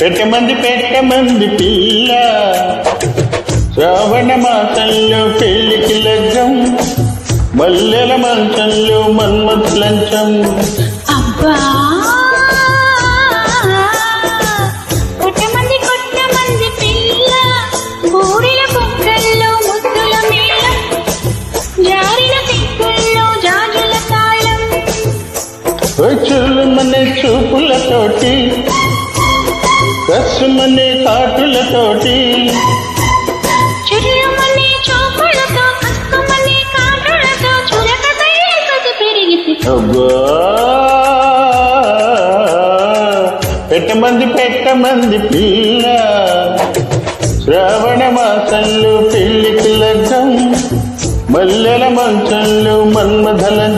పెట్టమంది పెట్టమంది పిల్ల. శ్రావణ మాసంలో పెళ్ళికి లగ్గం మల్లెల మంచంలో మన్మత్ లంచం అబ్బా! చులుమనే చూపులతోటి కసుమనే కాటులతోటి పెట్టమంది పెట్టమంది పిల్ల. శ్రావణ మాసంలో పెళ్ళికి లగ్గం మల్లెల మంచంలో మన్మధలం